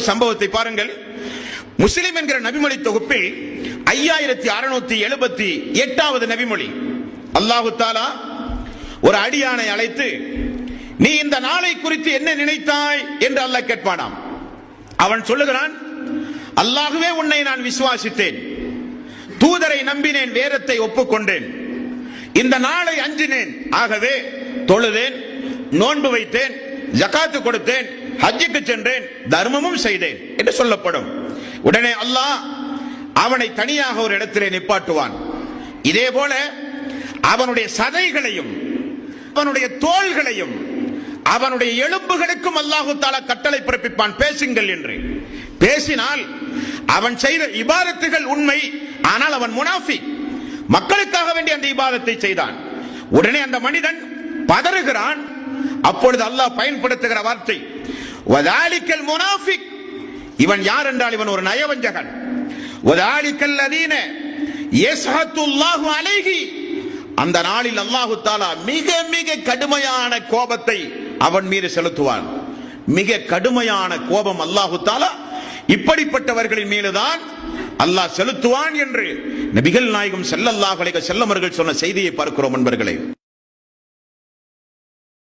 ஒரு சம்பவத்தை பாருங்கள். முஸ்லிம் என்கிற நபிமொழி தொகுப்பில் ஐயாயிரத்தி அறுநூத்தி எழுபத்தி எட்டாவது நபிமொழி. அல்லாஹு தாலா ஒரு அடியானை அழைத்து நீ இந்த நாளை குறித்து என்ன நினைத்தாய்? என்று அல்லாஹ் கேட்பானாம். அவன் சொல்லுகிறான் அல்லாகவே உன்னை நான் விசுவாசித்தேன். தூதரை நம்பினேன் வேதத்தை ஒப்புக்கொண்டேன். இந்த நாளை அஞ்சினேன். ஆகவே தொழுதேன் நோன்பு வைத்தேன். ஜகாத்து கொடுத்தேன் ஹஜ்ஜுக்கு சென்றேன் தர்மமும் செய்தேன் என்று சொல்லப்படும். உடனே அல்லாஹ் அவனை தனியாக ஒரு இடத்திலே நிப்பாட்டுவான். இதே போல அவனுடைய சதைகளையும் அவனுடைய தோள்களையும் அவனுடைய எலும்புகளுக்கும் அல்லாஹு தாலா கட்டளை பிறப்பிப்பான். பேசுங்கள் என்று. பேசினால் அவன் செய்த இபாதத்துகள் உண்மை ஆனால் அவன் முனாஃபி. மக்களுக்காக வேண்டி அந்த இபாதத்தை செய்தான். உடனே அந்த மனிதன் பதறுகிறான் அப்பொழுது அல்லாஹ் பயன்படுத்துகிற வார்த்தை. வதாலிக்கல் முனாஃபிக். இவன் யார் என்றால் இவன் ஒரு நயவஞ்சகன். வதாலிக்கல் அதீன யஸ்ஹத்துல்லாஹு அலைஹி. அந்த நாளில் அல்லாஹு தாலா மிக மிக கடுமையான கோபத்தை அவன் மீது செலுத்துவான். மிக கடுமையான கோபம் அல்லாஹு தாலா இப்படிப்பட்டவர்களின் மீதுதான் அல்லாஹ் செலுத்துவான் என்று நபிகள் நாயகம் செல்லல்லாஹ் செல்லமர்கள் சொன்ன செய்தியை பார்க்கிறோம் நண்பர்களே